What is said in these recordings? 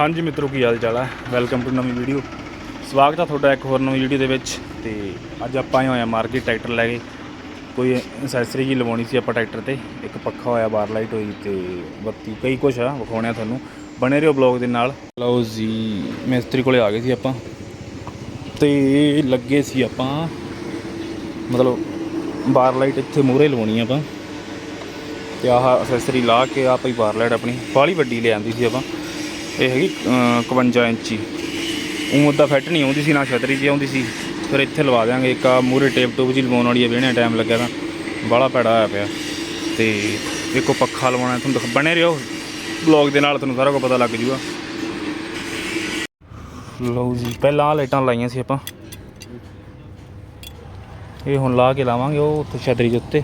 ਹਾਂਜੀ ਮਿੱਤਰੋ, ਕੀ ਹਾਲ ਚਾਲ ਹੈ ਵੈਲਕਮ ਟੂ ਨਵੀਂ ਵੀਡੀਓ ਸਵਾਗਤ ਹੈ ਤੁਹਾਡਾ ਇੱਕ ਹੋਰ ਨਵੀਂ ਵੀਡੀਓ ਦੇ ਵਿੱਚ। ਤੇ ਅੱਜ ਆਪਾਂ ਆਏ ਹੋਏ ਆ ਮਾਰਕੀਟ ਟਰੈਕਟਰ ਲੈ ਕੇ। ਕੋਈ ਐਕਸੈਸਰੀ ਜੀ ਲਵਾਉਣੀ ਸੀ ਆਪਾਂ ਟਰੈਕਟਰ ਤੇ। ਇੱਕ ਪੱਖਾ ਹੋਇਆ ਬਾਰ ਲਾਈਟ ਹੋਈ ਤੇ ਬੱਤੀ, ਕਈ ਕੁਛ ਆ, ਵਿਖਾਉਣੇ ਆ ਤੁਹਾਨੂੰ। ਬਣੇ ਰਹੋ ਬਲੌਗ ਦੇ ਨਾਲ। ਲਓ ਜੀ, ਮਿਸਤਰੀ ਕੋਲੇ ਆ ਗਏ ਸੀ ਆਪਾਂ। ਤੇ ਲੱਗੇ ਸੀ ਆਪਾਂ। ਮਤਲਬ ਬਾਰ ਲਾਈਟ ਇੱਥੇ ਮੂਹਰੇ ਲਵਾਉਣੀ ਆਪਾਂ। ਤੇ ਆਹ ਐਕਸੈਸਰੀ ਲਾ ਕੇ ਆਪ ਹੀ ਬਾਰ ਲਾਈਟ ਆਪਣੀ। ਬਾਹਲੀ ਵੱਡੀ ਲਿਆਂਦੀ ਸੀ ਆਪਾਂ। ਇਹ ਹੈਗੀ ਅਹ, 51 ਇੰਚੀ। ਉਹ ਦਾ ਫਿੱਟ ਨਹੀਂ ਆਉਂਦੀ ਸੀ ਨਾ ਛਤਰੀ ਜੀ ਆਉਂਦੀ ਸੀ। ਫਿਰ ਇੱਥੇ ਲਵਾ ਦਿਆਂਗੇ ਇੱਕ ਆ ਮੂਰੇ ਟੇਪ ਟੂਪ ਜੀ ਲਵਾਉਣ ਵਾਲੀ ਹੈ ਵੇਹਣੇ ਟਾਈਮ ਲੱਗਿਆ ਤਾਂ। ਬਾਹਲਾ ਪੈੜਾ ਹੋਇਆ ਪਿਆ। ਤੇ ਇੱਕੋ ਪੱਖਾ ਲਵਾਉਣਾ ਤੁਹਾਨੂੰ ਦਿਖ ਬਣੇ ਰਹੋ। ਬਲੌਗ ਦੇ ਨਾਲ ਤੁਹਾਨੂੰ ਸਾਰਾ ਕੁਝ ਪਤਾ ਲੱਗ ਜੂਗਾ। ਲਓ ਜੀ ਪਹਿਲਾਂ ਆਹ ਲਾਈਟਾਂ ਲਾਈਆਂ ਸੀ ਆਪਾਂ। ਇਹ ਹੁਣ ਲਾ ਕੇ ਲਾਵਾਂਗੇ ਉਹ ਉੱਥੇ ਛਤਰੀ ਦੇ ਉੱਤੇ।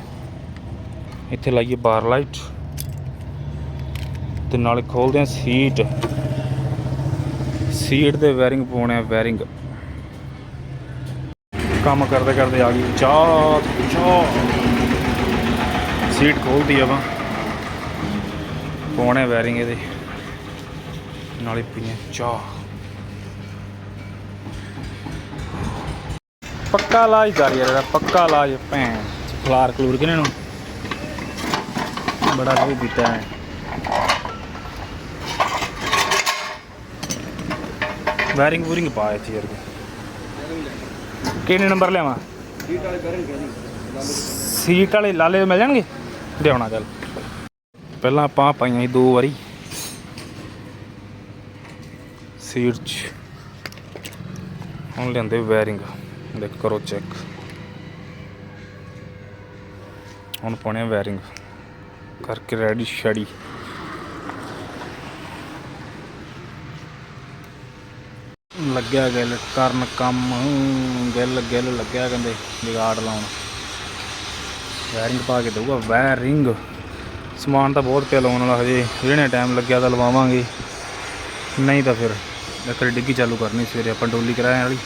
ਇੱਥੇ ਲਾਈਏ ਬਾਰ ਲਾਈਟ। ਤੇ ਨਾਲੇ ਖੋਲਦੇ ਆ ਸੀਟ। ਸੀਟ ਦੇ ਵੈਰਿੰਗ ਪਾਉਣੇ ਆ, ਵਾਇਰਿੰਗ। ਕੰਮ ਕਰਦੇ ਕਰਦੇ ਆ ਗਈ। ਚਾਹ ਚਾਹ ਸੀਟ ਖੋਲਦੀ ਆਪਾਂ। ਪਾਉਣੇ ਵੈਰਿੰਗ ਇਹਦੇ। ਨਾਲੇ ਪੀਣੇ ਚਾਹ। ਪੱਕਾ ਇਲਾਜ ਕਰ ਯਾਰ ਇਹਦਾ, ਪੱਕਾ ਇਲਾਜ ਭੈਣ। ਖਲਾਰ ਕਲੂਰ ਕਿਨੇ ਨੂੰ? ਬੜਾ ਸਹੀ ਪੀਤਾ ਹੈ। ਵਾਇਰਿੰਗ ਵੂਰਿੰਗ ਪਾਇਆ ਸੀ ਯਾਰ ਕਿੰਨੇ ਨੰਬਰ ਲਿਆਵਾਂ? ਸੀਟ ਵਾਲੇ ਲਾਲੇ ਮਿਲ ਜਾਣਗੇ? ਲਿਆਉਣਾ ਚੱਲ। ਪਹਿਲਾਂ ਆਪਾਂ ਪਾਈਆਂ ਸੀ ਦੋ ਵਾਰੀ। ਸੀਟ 'ਚ। ਹੁਣ ਲਿਆਂਦੇ ਵਾਇਰਿੰਗ। ਦੇਖ, ਕਰੋ ਚੈੱਕ। ਹੁਣ ਪਾਉਣੇ ਵਾਇਰਿੰਗ। ਕਰਕੇ ਰੈਡੀ ਸ਼ੈਡੀ ਲੱਗਿਆ ਗਿੱਲ, ਕਰਨ ਕੰਮ, ਗਿੱਲ ਗਿੱਲ ਲੱਗਿਆ ਕਹਿੰਦੇ, ਵਿਗਾੜ ਲਾਉਣ। ਵਾਇਰਿੰਗ ਪਾ ਕੇ ਦਊਗਾ ਵਾਇਰਿੰਗ ਸਮਾਨ ਤਾਂ ਬਹੁਤ ਪਿਆ ਲਾਉਣ ਵਾਲਾ, ਹਜੇ ਜਿਹੜੇ ਟਾਈਮ ਲੱਗਿਆ ਤਾਂ ਲਵਾਵਾਂਗੇ। ਨਹੀਂ ਤਾਂ ਫਿਰ ਲੱਕੜੀ ਡਿੱਗੀ ਚਾਲੂ ਕਰਨੀ, ਸਵੇਰੇ ਆਪਾਂ ਡੋਲੀ ਕਰਾਏ ਵਾਲੀ।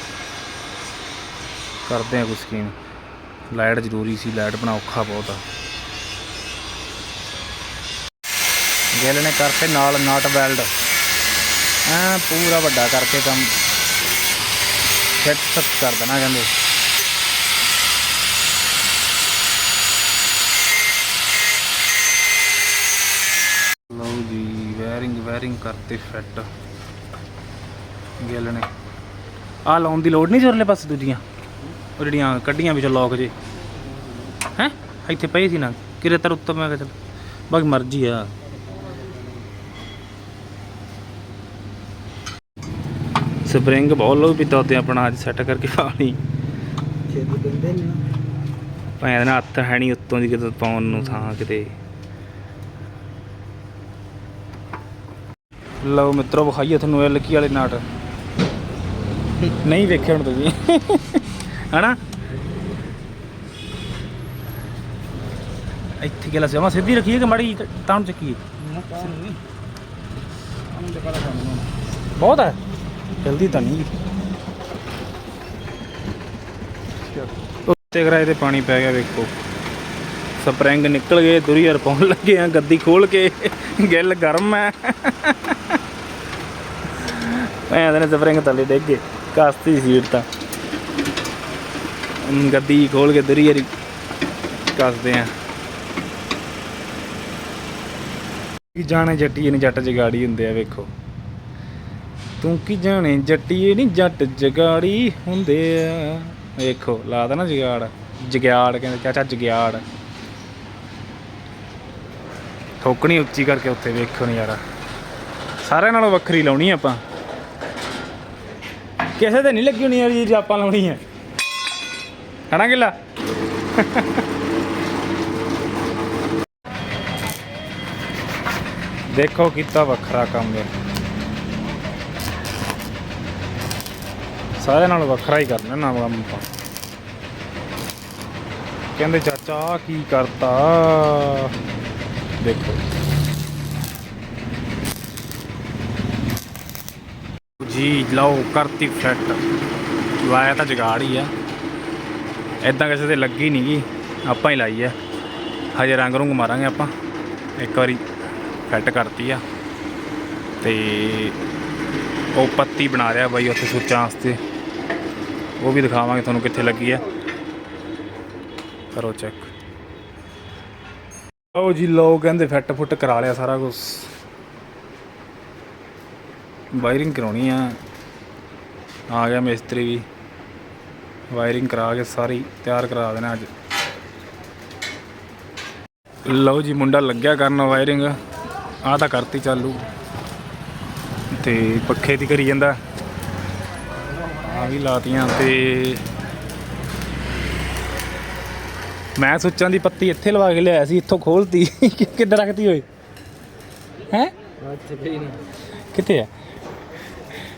ਕਰਦੇ ਆ ਕੁਛ ਸਕੀਮ ਲਾਈਟ ਜ਼ਰੂਰੀ ਸੀ ਲਾਈਟ ਬਣਾ ਔਖਾ ਬਹੁਤ ਆ। ਗਿੱਲ ਨੇ ਕਰਤੇ ਨਾਲ ਨਾਟ ਵੈਲਡ ਐ ਪੂਰਾ ਵੱਡਾ ਕਰਕੇ ਕੰਮ। ਸੈੱਟ ਫਿੱਟ ਕਰ ਦੇਣਾ ਕਹਿੰਦੇ। ਲਓ ਜੀ ਵਾਇਰਿੰਗ ਵਾਇਰਿੰਗ ਕਰਤੇ ਫਿੱਟ ਗਿੱਲ ਨੇ। ਆ ਲਾਉਣ ਦੀ ਲੋੜ ਨਹੀਂ ਜੁਰਲੇ ਪਾਸੇ ਦੂਜੀਆਂ। ਉਹ ਜਿਹੜੀਆਂ ਕੱਢੀਆਂ ਵਿੱਚੋਂ ਲੋਕ ਜੇ। ਹੈ? ਇੱਥੇ ਪਈ ਸੀ ਨਾ। ਕਿਰੇ ਤਰ ਉੱਤੋਂ ਮੈਂ ਕਿਹਾ ਚੱਲ। ਬਾਕੀ ਮਰਜ਼ੀ ਆ। ਸਪਰਿੰਗ ਬਹੁਤ ਲੋ ਵੀ ਤੋਤੇ ਆਪਣਾ ਅੱਜ ਸੈੱਟ ਕਰਕੇ ਪਾ ਲਈ ਛੇਤੀ ਭਾਵੇਂ ਨਾ ਹੱਥ ਹੈ ਨਹੀਂ ਉੱਤੋਂ ਦੀ ਕਿਤੇ ਪਾਉਣ ਨੂੰ ਥਾਂ ਕਿਤੇ। ਲਓ ਮਿੱਤਰੋ ਵਿਖਾਈਏ ਤੁਹਾਨੂੰ ਇਹ ਲੱਕੀ ਵਾਲੇ ਨਾਟ। ਨਹੀਂ ਵੇਖੇ ਹੁਣ ਤੁਸੀਂ। ਹਨਾ? ਇੱਥੇ ਕਿਲਾ ਸੇਵਾ ਸਿੱਧੀ ਰੱਖੀਏ ਕਿ ਮਾੜੀ ਤਾਂ ਚੱਕੀਏ? ਬਹੁਤ ਹੈ? ਜਲਦੀ ਤਾਂ ਨਹੀਂ। ਉੱਤੇ ਕਿਰਾਏ ਤੇ ਪਾਣੀ ਪੈ ਗਿਆ ਵੇਖੋ। ਸਪਰਿੰਗ ਨਿਕਲ ਗਏ, ਦੁਰੀ ਪਾਉਣ ਲੱਗੇ ਆ, ਗੱਦੀ ਖੋਲ ਕੇ, ਗਿੱਲ ਗਰਮ ਹੈ ਐਂ ਨੇ ਸਪਰਿੰਗ ਥੱਲੇ ਡਿੱਗ ਗਏ, ਕਾਸਤੀ ਸੀਟ ਤਾਂ। ਗੱਦੀ ਖੋਲ ਕੇ ਦੁਰੀ ਯਾਰੀ ਕੱਸਦੇ ਆ। ਜਾਣੇ ਜੱਟੀ ਨਹੀਂ ਜੱਟ ਜਗਾੜੀ ਹੁੰਦੇ ਆ, ਵੇਖੋ। ਤੂੰ ਕੀ ਜਾਣੇ ਜੱਟੀਏ ਨਹੀਂ ਜੱਟ ਜਗਾੜੀ ਹੁੰਦੇ ਆ। ਵੇਖੋ ਲਾਦਾ ਨਾ ਜਗਾੜ। ਜਗਿਆੜ ਕਹਿੰਦੇ, ਚਾਚਾ ਜਗਿਆੜ। ਠੋਕਣੀ ਉੱਚੀ ਕਰਕੇ ਉੱਤੇ ਵੇਖੋ ਨਜ਼ਾਰਾ। ਸਾਰਿਆਂ ਨਾਲੋਂ ਵੱਖਰੀ ਲਾਉਣੀ ਆਪਾਂ। ਕਿਸੇ ਤੇ ਨਹੀਂ ਲੱਗੀ ਹੋਣੀ ਯਾਰ ਜੀ ਆਪਾਂ ਲਾਉਣੀ ਹੈ ਹਨਾ ਗਿੱਲਾ? ਦੇਖੋ ਕੀਤਾ ਵੱਖਰਾ ਕੰਮ ਹੈ ਸਾਰਿਆਂ ਨਾਲ ਵੱਖਰਾ ਹੀ ਕਰਨਾ ਨਾ ਕੰਮ ਆਪਾਂ। ਕਹਿੰਦੇ ਚਾਚਾ ਆਹ ਕੀ ਕਰਤਾ? ਦੇਖੋ। ਜੀ, ਲਓ, ਕਰਤੀ ਫਿੱਟ ਲਾਇਆ ਤਾਂ ਜਗਾੜ ਹੀ ਆ। ਐਦਾਂ ਕਿਸੇ ਤੇ ਲੱਗੀ ਨਹੀਂ ਗੀ। ਆਪਾਂ ਹੀ ਲਾਈ ਆ। ਹਜੇ ਰੰਗ ਰੁੰਗ ਮਾਰਾਂਗੇ ਆਪਾਂ। ਇੱਕ ਵਾਰੀ ਫਿੱਟ ਕਰਤੀ ਆ। ਤੇ ਉਹ ਪੱਤੀ ਬਣਾ ਰਿਹਾ ਬਾਈ ਉੱਥੇ ਸੁੱਚਾਂ ਵਾਸਤੇ। ਉਹ ਵੀ ਦਿਖਾਵਾਂਗੇ ਤੁਹਾਨੂੰ ਕਿੱਥੇ ਲੱਗੀ ਹੈ। ਕਰੋ ਚੈੱਕ ਲਓ ਜੀ, ਲਓ ਕਹਿੰਦੇ ਫਿੱਟ ਫੁੱਟ ਕਰਾ ਲਿਆ ਸਾਰਾ ਕੁਝ ਵਾਇਰਿੰਗ ਕਰਾਉਣੀ ਆ। ਆ ਗਿਆ ਮਿਸਤਰੀ ਵੀ। ਵਾਇਰਿੰਗ ਕਰਾ ਕੇ ਸਾਰੀ ਤਿਆਰ ਕਰਾ ਦੇਣਾ ਅੱਜ। ਲਓ ਜੀ, ਮੁੰਡਾ ਲੱਗਿਆ ਕਰਨ ਵਾਇਰਿੰਗ। ਆਹ ਤਾਂ ਕਰਤੀ ਚਾਲੂ। ਤੇ ਪੱਖੇ ਦੀ ਕਰੀ ਜਾਂਦਾ। ਆ ਵੀ ਲਾਤੀਆਂ ਤੇ ਮੈਂ ਸੁੱਚਾਂ ਦੀ ਪੱਤੀ ਇੱਥੇ ਲਵਾ ਕੇ ਲਿਆਇਆ ਸੀ, ਇੱਥੋਂ ਖੋਲਤੀ। ਕਿੱਧਰ ਰੱਖਤੀ ਹੋਏ ਹੈ? ਕਿੱਥੇ ਆ?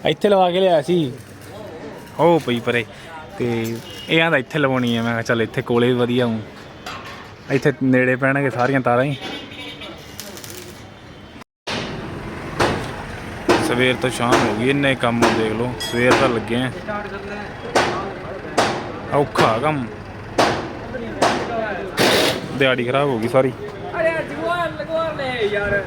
ਇੱਥੇ ਲਵਾ ਕੇ ਲਿਆਇਆ ਸੀ। ਉਹ ਪਈ ਪਰੇ, ਤੇ ਇਹ ਆਂਦਾ ਇੱਥੇ ਲਵਾਉਣੀ ਆ, ਮੈਂ ਕਿਹਾ ਚੱਲ ਇੱਥੇ ਕੋਲੇ ਵੀ ਵਧੀਆ ਹੂੰ। ਇੱਥੇ ਨੇੜੇ ਪੈਣਗੇ ਸਾਰੀਆਂ ਤਾਰਾਂ ਹੀ। ਸਵੇਰ ਤੋਂ ਸ਼ਾਮ ਹੋ ਗਈ, ਇੰਨੇ ਕੰਮ ਦੇਖ ਲਓ, ਸਵੇਰ ਦਾ ਲੱਗੇ ਆ। ਔਖਾ ਕੰਮ। ਦਿਹਾੜੀ ਖਰਾਬ ਹੋ ਗਈ ਸਾਰੀ। ਅਰੇ ਜਗਵਾਨ ਲਗਵਾਨ ਲੈ ਯਾਰ।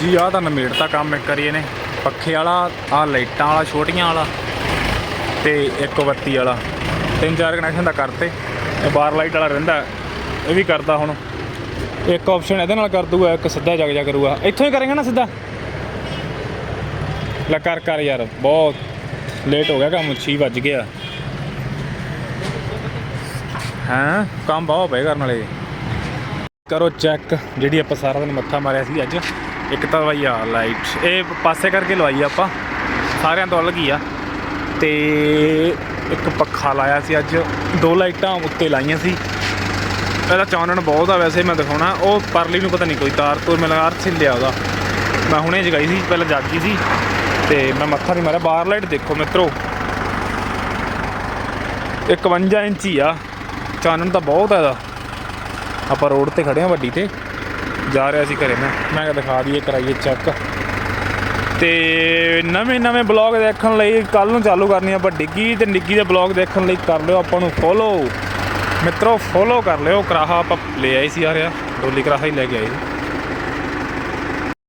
ਜੀ, ਆਹ ਤਾਂ ਨਮੇੜਤਾ ਕੰਮ ਇੱਕ ਕਰੀਏ ਨੇ। ਪੱਖੇ ਵਾਲਾ ਆ ਲਾਈਟਾਂ ਵਾਲਾ, ਛੋਟੀਆਂ ਵਾਲਾ ਤੇ ਇੱਕ ਬੱਤੀ ਵਾਲਾ। ਤਿੰਨ ਚਾਰ ਕਨੈਕਸ਼ਨ ਦਾ ਕਰਤੇ। ਇਹ ਬਾਰ ਲਾਈਟ ਵਾਲਾ ਰਹਿੰਦਾ, ਇਹ ਵੀ ਕਰਦਾ ਹੁਣ। ਇੱਕ ਆਪਸ਼ਨ ਇਹਦੇ ਨਾਲ ਕਰ ਦੂਗਾ ਇੱਕ ਸਿੱਧਾ ਜਗ ਜਾ ਕਰੂਗਾ। ਇੱਥੋਂ ਹੀ ਕਰੇਗਾ ਨਾ ਸਿੱਧਾ? ਲੈ ਕਰ ਕਰ ਯਾਰ, ਬਹੁਤ ਲੇਟ ਹੋ ਗਿਆ, ਕੰਮ 6 ਵੱਜ ਗਿਆ ਹਾਂ? ਕੰਮ ਬਹੁਤ ਪਏ ਕਰਨ ਵਾਲੇ। ਕਰੋ ਚੈੱਕ ਜਿਹੜੀ ਆਪਾਂ ਸਾਰਾ ਦਿਨ ਮੱਥਾ ਮਾਰਿਆ ਸੀ ਅੱਜ। ਇੱਕ ਤਾਂ ਬਾਈ ਆ ਲਾਈਟ ਇਹ ਪਾਸੇ ਕਰਕੇ ਲਵਾਈ ਆਪਾਂ। ਸਾਰਿਆਂ ਤੋਂ ਅਲੱਗ ਹੀ ਆ। ਤੇ ਇੱਕ ਪੱਖਾ ਲਾਇਆ ਸੀ ਅੱਜ। ਦੋ ਲਾਈਟਾਂ ਉੱਤੇ ਲਾਈਆਂ ਸੀ। ਇਹਦਾ ਚਾਨਣ ਬਹੁਤ ਆ ਵੈਸੇ, ਮੈਂ ਦਿਖਾਉਣਾ। ਉਹ ਪਰਲੀ ਨੂੰ ਪਤਾ ਨਹੀਂ ਕੋਈ ਤਾਰ ਤੋਂ ਮੈਂ ਲਗਾ ਅਰਥ ਲਿਆ ਉਹਦਾ। ਮੈਂ ਹੁਣੇ ਜਗਾਈ ਸੀ, ਪਹਿਲਾਂ ਜਾਗੀ ਸੀ। ਤੇ ਮੈਂ ਮੱਥਾ ਨਹੀਂ ਮਾਰਿਆ। ਬਾਹਰ ਲਾਈਟ ਦੇਖੋ ਮਿੱਤਰੋ। 51 ਇੰਚੀ ਆ। ਚਾਨਣ ਤਾਂ ਬਹੁਤ ਆ ਇਹਦਾ। ਆਪਾਂ ਰੋਡ ਤੇ ਖੜੇ ਆ ਵੱਡੀ ਤੇ। ਜਾ ਰਿਹਾ ਸੀ ਘਰੇ ਮੈਂ। ਮੈਂ ਕਿਹਾ ਦਿਖਾ ਦਈਏ, ਕਰਾਈਏ ਚੈੱਕ ਤੇ ਨਵੇਂ ਨਵੇਂ ਬਲੌਗ ਦੇਖਣ ਲਈ ਕੱਲ ਨੂੰ ਚਾਲੂ ਕਰਨੀ ਆਪਾਂ ਡਿੱਗੀ ਤੇ ਨਿੱਗੀ ਦੇ ਬਲੌਗ ਦੇਖਣ ਲਈ ਕਰ ਲਿਓ ਆਪਾਂ ਨੂੰ ਫੋਲੋ ਮਿੱਤਰੋ ਫੋਲੋ ਕਰ ਲਿਓ। ਕਰਾਹਾ ਆਪਾਂ ਲੈ ਆਏ ਸੀ ਯਾਰ ਆ ਡੋਲੀ ਕਰਾਹਾ ਹੀ ਲੈ ਕੇ ਆਏ ਸੀ।